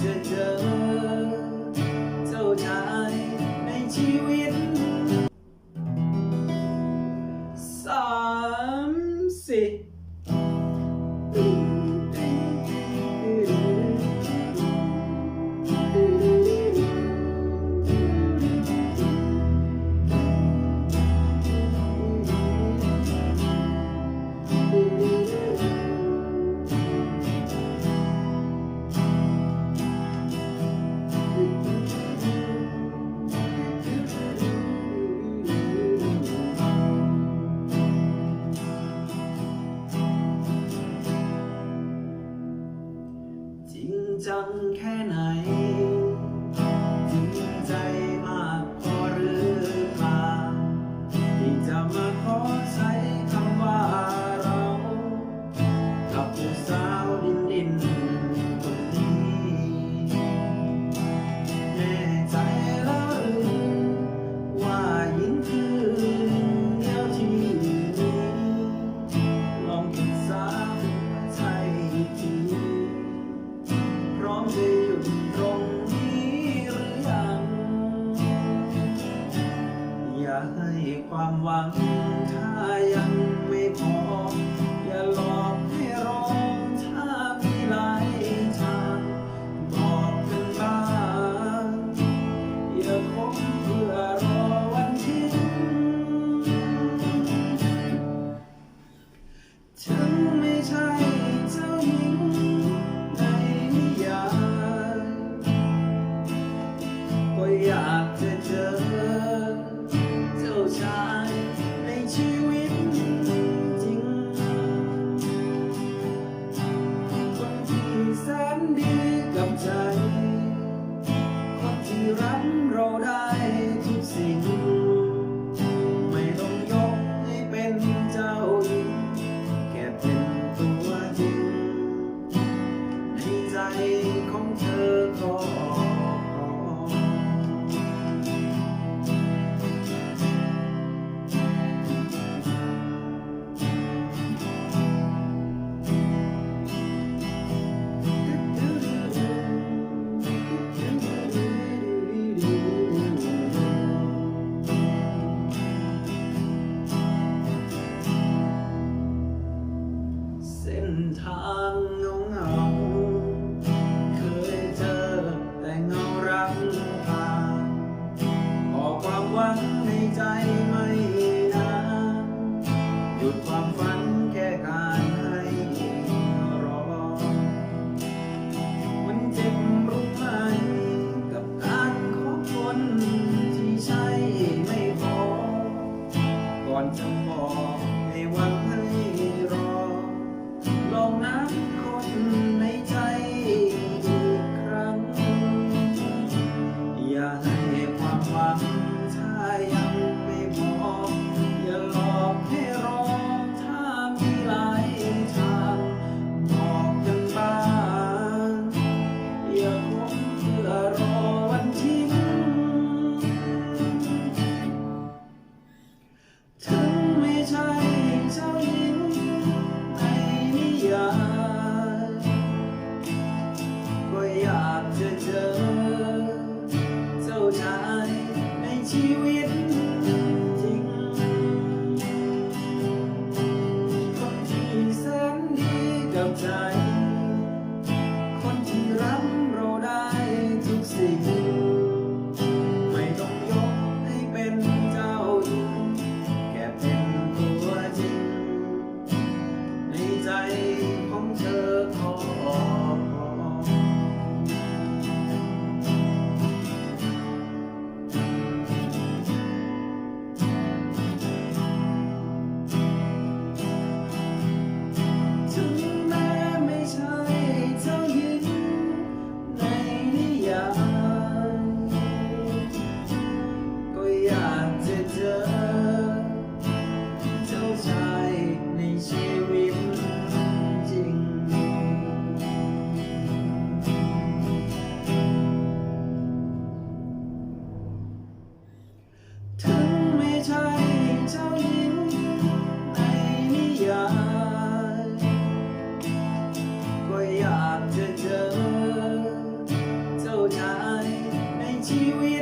to do. จังแค่ไหน ให้ความหวัง ถ้ายังไม่พอ อย่าหลอกให้รอถ้ามีหลายทางบอกกันบ้างอย่าคบเพื่อรอวันทิ้งถึงไม่ใช่ รั้งเราได้ ทางนู้ Ti we